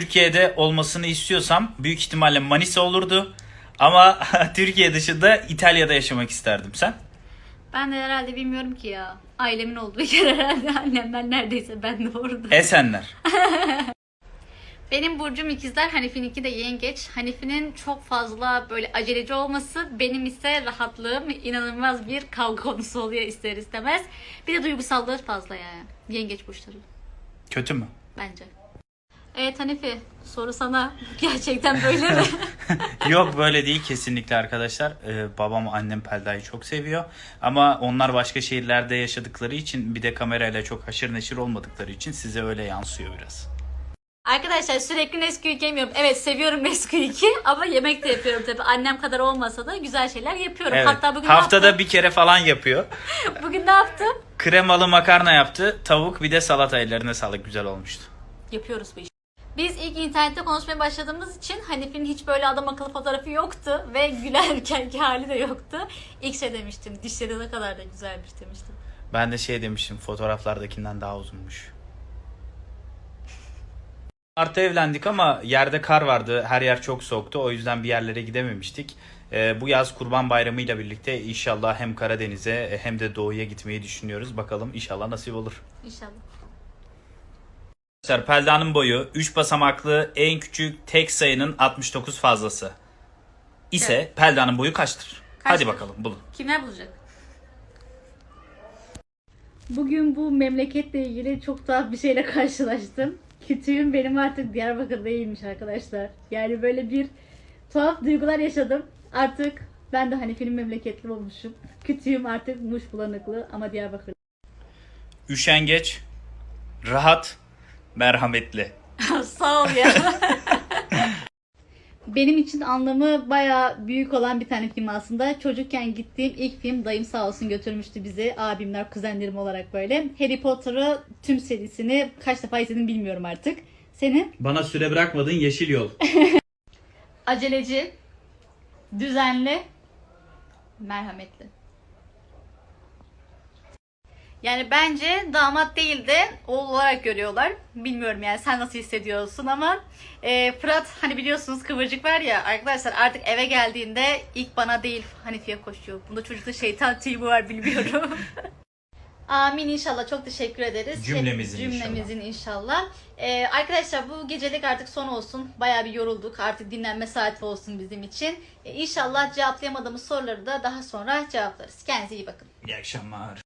Türkiye'de olmasını istiyorsam büyük ihtimalle Manisa olurdu. Ama Türkiye dışında İtalya'da yaşamak isterdim. Sen? Ben de herhalde bilmiyorum ki ya. Ailemin olduğu yer herhalde annemden neredeyse ben de orada. Esenler. Benim burcum ikizler, Hanifi'ninki de yengeç. Hanifi'nin çok fazla böyle aceleci olması, benim ise rahatlığım inanılmaz bir kavga konusu oluyor ister istemez. Bir de duygusallığı fazla yani. Yengeç burçları Kötü mü? bence. Evet Hanifi, soru sana. Gerçekten böyle mi? Yok böyle değil kesinlikle arkadaşlar. Ee, babam annem Pelda'yı çok seviyor. Ama onlar başka şehirlerde yaşadıkları için bir de kamerayla çok haşır neşir olmadıkları için size öyle yansıyor biraz. Arkadaşlar sürekli Nesquik yemiyorum. Evet seviyorum Nesquik'i ama yemek de yapıyorum tabii. Annem kadar olmasa da güzel şeyler yapıyorum. Evet. Hatta bugün Haftada yaptım? bir kere falan yapıyor. Bugün ne yaptım? Kremalı makarna yaptı. Tavuk bir de salata ellerine sağlık güzel olmuştu. Yapıyoruz bu işi. Biz ilk internette konuşmaya başladığımız için Hanif'in hiç böyle adam akıllı fotoğrafı yoktu ve gülerkenki hali de yoktu. İlk şey demiştim, dişleri ne kadar da güzelmiş demiştim. Ben de şey demiştim fotoğraflardakinden daha uzunmuş. Mart'ta evlendik ama yerde kar vardı. Her yer çok soğuktu. O yüzden bir yerlere gidememiştik. Ee, bu yaz Kurban Bayramı ile birlikte inşallah hem Karadeniz'e hem de Doğu'ya gitmeyi düşünüyoruz. Bakalım inşallah nasip olur. İnşallah. Arkadaşlar Pelda'nın boyu 3 basamaklı en küçük tek sayının 69 fazlası ise Evet. Pelda'nın boyu kaçtır? Hadi Kaçtır? bakalım bulun. Kimler bulacak? Bugün bu memleketle ilgili çok tuhaf bir şeyle karşılaştım. Kütüğüm benim artık Diyarbakır değilmiş arkadaşlar. Yani böyle bir tuhaf duygular yaşadım. Artık ben de Hanifi'nin memleketli olmuşum. Kütüğüm artık Muş bulanıklı ama Diyarbakır. Üşengeç, rahat, merhametli. Sağ ol ya. Benim için anlamı baya büyük olan bir tane film aslında. Çocukken gittiğim ilk film dayım sağ olsun götürmüştü bizi. Abimler, kuzenlerim olarak böyle. Harry Potter'ı tüm serisini kaç defa izledim bilmiyorum artık. Senin? Bana süre bırakmadın yeşil yol. Aceleci, düzenli, merhametli. Yani bence damat değil de oğul olarak görüyorlar. Bilmiyorum yani sen nasıl hissediyorsun ama e, Fırat hani biliyorsunuz kıvırcık var ya arkadaşlar artık eve geldiğinde ilk bana değil Hanifi'ye koşuyor. Bunda çocukta şeytan tüyü var bilmiyorum. Amin inşallah çok teşekkür ederiz. Cümlemizin Cümlemizin inşallah. Ee, arkadaşlar bu gecelik artık son olsun. Bayağı bir yorulduk. Artık dinlenme saati olsun bizim için. Ee, inşallah cevaplayamadığımız soruları da daha sonra cevaplarız. Kendinize iyi bakın. İyi akşamlar.